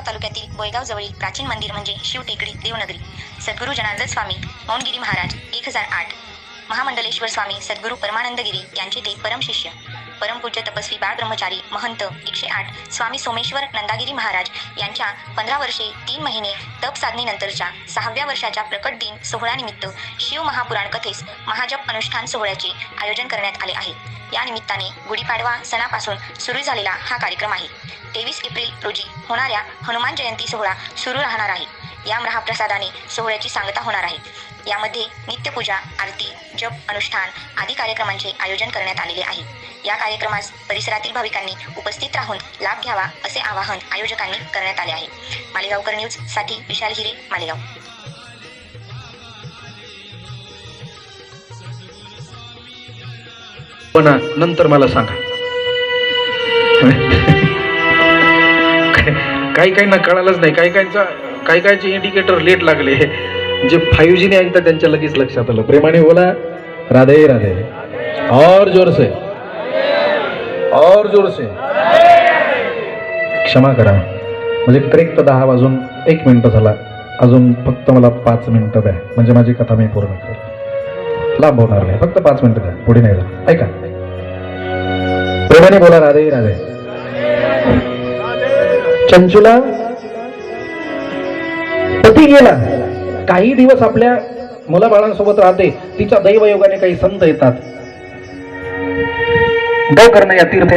बोरगाव तालुक्यातील बोयगाव जवळील प्राचीन मंदिर म्हणजे शिव टेकडी देवनगरी. सद्गुरू जनार्दन स्वामी मौनगिरी महाराज एक हजार आठ. महामंडलेश्वर स्वामी सद्गुरू परमानंदगिरी यांचे ते परमशिष्य परमपूज्य तपस्वी बाळ ब्रह्मचारी महंत एकशे आठ स्वामी सोमेश्वर नंदागिरी महाराज यांच्या पंधरा वर्षे तीन महिने तप साधनेनंतरच्या सहाव्या वर्षाच्या प्रकट दिन सोहळ्यानिमित्त शिव महापुराण कथेस महाजप अनुष्ठान सोहळ्याचे आयोजन करण्यात आले आहे. या निमित्ताने गुढीपाडवा सणापासून सुरू झालेला हा कार्यक्रम आहे. तेवीस एप्रिल रोजी होणाऱ्या हनुमान जयंती सोहळा सुरू राहणार आहे. या महाप्रसादाने सोहळ्याची सांगता होणार आहे. यामध्ये नित्यपूजा आरती जप अनुष्ठान आदी कार्यक्रमांचे आयोजन करण्यात आलेले आहे. या कार्यक्रमास परिसरातील भाविकांनी उपस्थित राहून लाभ घ्यावा असे आवाहन आयोजकांनी करण्यात आले आहे. मालेगावकर न्यूजसाठी विशाल हिरे मालेगाव. पण नंतर मला सांगा. काही काही ना कळालंच नाही. काही काहींचा काही काहीचे इंडिकेटर लेट लागले. जे फाईव्ह जीने ऐकतात त्यांच्या लगेच लक्षात आलं. प्रेमाने बोला. राधे राधे. और जोर से और जोर से। क्षमा करा। म्हणजे करेक्ट दहा वाजून एक मिनिट झाला. अजून फक्त मला पाच मिनिटं द्या. म्हणजे माझी कथा मी पूर्ण करेल लांब होणार नाही. फक्त पाच मिनिटं द्या. पुढे नाही जा ऐका. प्रेमाने बोला राधे राधे. चंचुला पती गेला. काही दिवस आपल्या मुलाबाळांसोबत राहते. तिच्या दैवयोगाने काही संत येतात. डवकर्ण या तीर्थ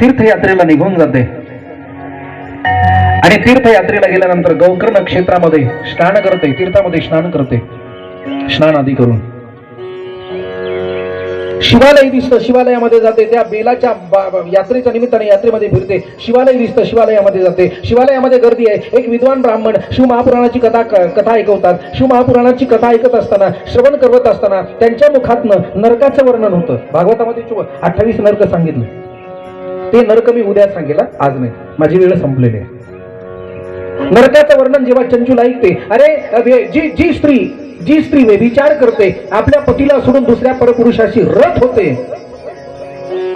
तीर्थयात्रेला निघून जाते. आणि तीर्थयात्रेला गेल्यानंतर गौकर्ण क्षेत्रामध्ये स्नान करते तीर्थामध्ये स्नान करते स्नान आदी करून. शिवालय दिसतं शिवालयामध्ये जाते. त्या बेलाच्या यात्रेच्या निमित्ताने यात्रेमध्ये फिरते. शिवालय दिसतं शिवालयामध्ये जाते. शिवालयामध्ये गर्दी आहे. एक विद्वान ब्राह्मण शिव महापुराणाची कथा कथा ऐकवतात. शिव महापुराणाची कथा ऐकत असताना श्रवण करत असताना त्यांच्या मुखातनं नरकाचं वर्णन होतं. भागवतामध्ये अठ्ठावीस नरक सांगितलं. ते नरक मी उद्या सांगेल आज नाही. माझी वेळ संपलेली आहे. नरकाचं वर्णन जेव्हा चंचूला ऐकते अरे जी जी स्त्री जी स्त्री व्यभिचार करते आपल्या पतीला सोडून दुसऱ्या परपुरुषाशी रथ होते.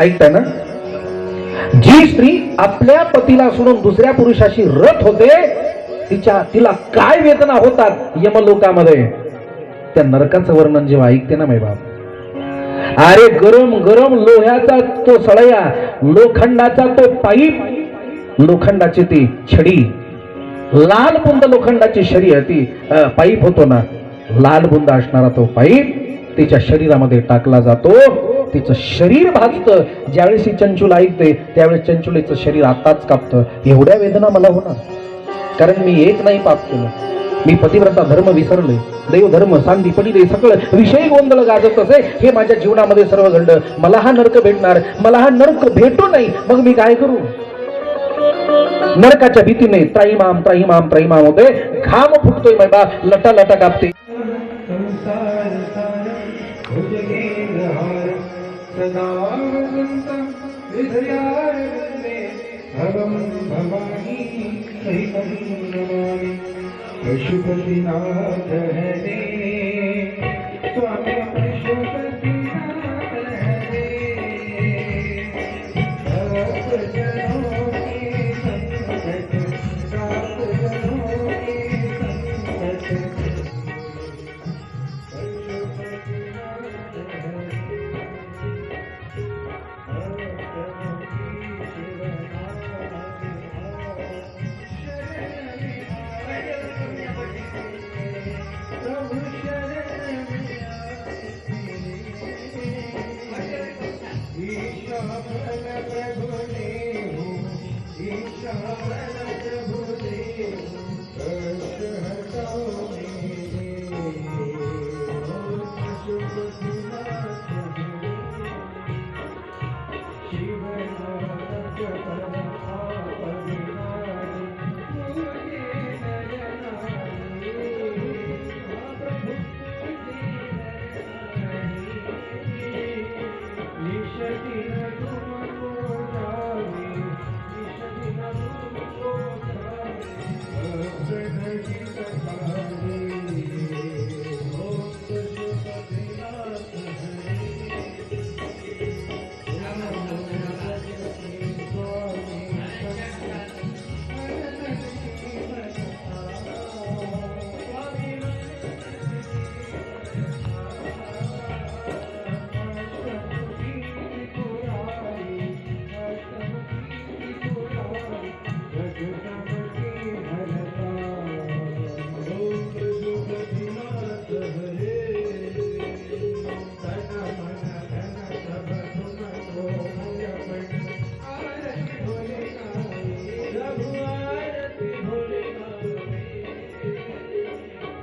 ऐकताय ना? जी स्त्री आपल्या पतीला सोडून दुसऱ्या पुरुषाशी रथ होते तिच्या तिला काय वेदना होतात यमलोकामध्ये? त्या नरकाचं वर्णन जेव्हा ऐकते ना मै बाप अरे गरम गरम लोह्याचा तो सळया लोखंडाचा तो पाईप लोखंडाची ती छडी. लाल कुंद लोखंडाची शरीर ती. पाईप होतो ना लाल बुंद असणारा तो पाईप तिच्या शरीरामध्ये टाकला जातो. तिचं शरीर भाजतं ज्यावेळेस ही चंचूल ऐकते त्यावेळेस चंचुलीचं शरीर आताच कापतं. एवढ्या वेदना मला होणार. कारण मी एक नाही पाप केलं. मी पतिव्रता धर्म विसरले देव धर्म सांदी पडिले सगळं विषयी गोंधळ गाजत असे हे माझ्या जीवनामध्ये सर्व घडलं. मला हा नरक भेटणार. मला हा नरक भेटू नाही. मग मी काय करू? नरकाच्या भीतीने त्राईमाम त्राईमाम त्राईमाम होते. घाम फुटतोय मैबा लटा लटा कापते. सदा वसंत हृदयार भवं भवानी सहितं नमामि। पशुपतिनाथ हरे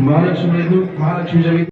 మహాలక్ష్మి మహాలక్ష్మి